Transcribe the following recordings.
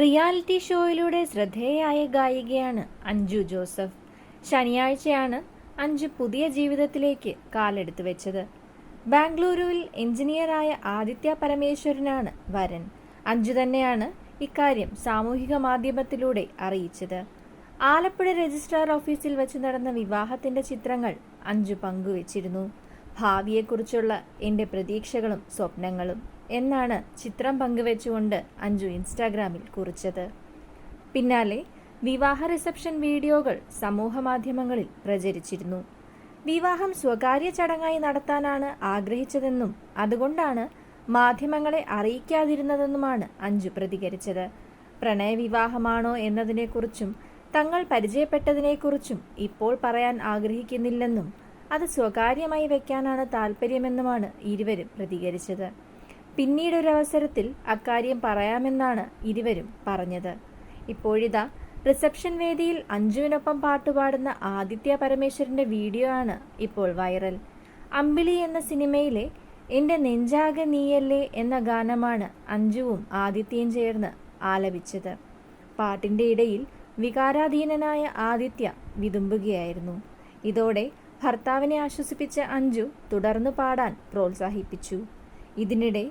Reality ഷോയിലൂടെ ശ്രദ്ധേയായ ഗായികയാണ് അഞ്ജു ജോസഫ്. ശനിയാഴ്ചയാണ് അഞ്ജു പുതിയ ജീവിതത്തിലേക്ക് കാലെടുത്തു വെച്ചത്. ബാംഗ്ലൂരുവിൽ എഞ്ചിനീയറായ ആദിത്യ പരമേശ്വരനാണ് വരൻ. അഞ്ജു തന്നെയാണ് ഇക്കാര്യം സാമൂഹിക മാധ്യമത്തിലൂടെ അറിയിച്ചത്. ആലപ്പുഴ രജിസ്ട്രാർ ഓഫീസിൽ വെച്ച് നടന്ന വിവാഹത്തിന്റെ ചിത്രങ്ങൾ അഞ്ജു പങ്കുവച്ചിരുന്നു. ഭാവിയെക്കുറിച്ചുള്ള എന്റെ പ്രതീക്ഷകളും സ്വപ്നങ്ങളും. എന്നാണ് ചിത്രം പങ്കുവെച്ചുകൊണ്ട് അഞ്ജു ഇൻസ്റ്റാഗ്രാമിൽ കുറിച്ചത്. പിന്നാലെ വിവാഹ റിസപ്ഷൻ വീഡിയോകൾ സമൂഹമാധ്യമങ്ങളിൽ പ്രചരിച്ചിരുന്നു. വിവാഹം സ്വകാര്യ ചടങ്ങായി നടത്താനാണ് ആഗ്രഹിച്ചതെന്നും അതുകൊണ്ടാണ് മാധ്യമങ്ങളെ അറിയിക്കാതിരുന്നതെന്നുമാണ് അഞ്ജു പ്രതികരിച്ചത്. പ്രണയവിവാഹമാണോ എന്നതിനെക്കുറിച്ചും തങ്ങൾ പരിചയപ്പെട്ടതിനെക്കുറിച്ചും ഇപ്പോൾ പറയാൻ ആഗ്രഹിക്കുന്നില്ലെന്നും അത് സ്വകാര്യമായി വെക്കാനാണ് താല്പര്യമെന്നുമാണ് ഇരുവരും പ്രതികരിച്ചത്. പിന്നീടൊരവസരത്തിൽ അക്കാര്യം പറയാമെന്നാണ് ഇരുവരും പറഞ്ഞത്. ഇപ്പോഴിതാ റിസപ്ഷൻ വേദിയിൽ അഞ്ജുവിനൊപ്പം പാട്ടുപാടുന്ന ആദിത്യ പരമേശ്വരന്റെ വീഡിയോ ആണ് ഇപ്പോൾ വൈറൽ. അമ്പിളി എന്ന സിനിമയിലെ എന്റെ നെഞ്ചാകെ നീയല്ലേ എന്ന ഗാനമാണ് അഞ്ജുവും ആദിത്യയും ചേർന്ന് ആലപിച്ചത്. പാട്ടിന്റെ ഇടയിൽ വികാരാധീനനായ ആദിത്യ വിതുമ്പുകയായിരുന്നു. ഇതോടെ ഭർത്താവിനെ ആശ്വസിപ്പിച്ച അഞ്ജു തുടർന്നു പാടാൻ പ്രോത്സാഹിപ്പിച്ചു. ഇതിനിടെ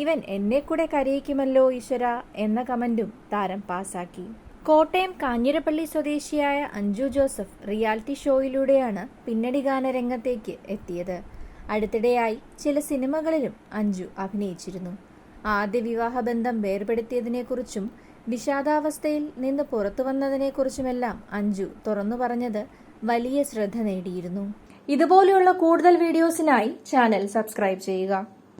ഇവൻ എന്നെ കൂടെ കരയിക്കുമല്ലോ ഈശ്വര എന്ന കമന്റും താരം പാസാക്കി. കോട്ടയം കാഞ്ഞിരപ്പള്ളി സ്വദേശിയായ അഞ്ജു ജോസഫ് റിയാലിറ്റി ഷോയിലൂടെയാണ് പിന്നണി ഗാനരംഗത്തേക്ക് എത്തിയത്. അടുത്തിടെയായി ചില സിനിമകളിലും അഞ്ജു അഭിനയിച്ചിരുന്നു. ആദ്യ വിവാഹബന്ധം വേർപെടുത്തിയതിനെക്കുറിച്ചും വിഷാദാവസ്ഥയിൽ നിന്ന് പുറത്തു വന്നതിനെക്കുറിച്ചുമെല്ലാം അഞ്ജു തുറന്നു പറഞ്ഞത് വലിയ ശ്രദ്ധ നേടിയിരുന്നു. ഇതുപോലെയുള്ള കൂടുതൽ വീഡിയോസിനായി ചാനൽ സബ്സ്ക്രൈബ് ചെയ്യുക.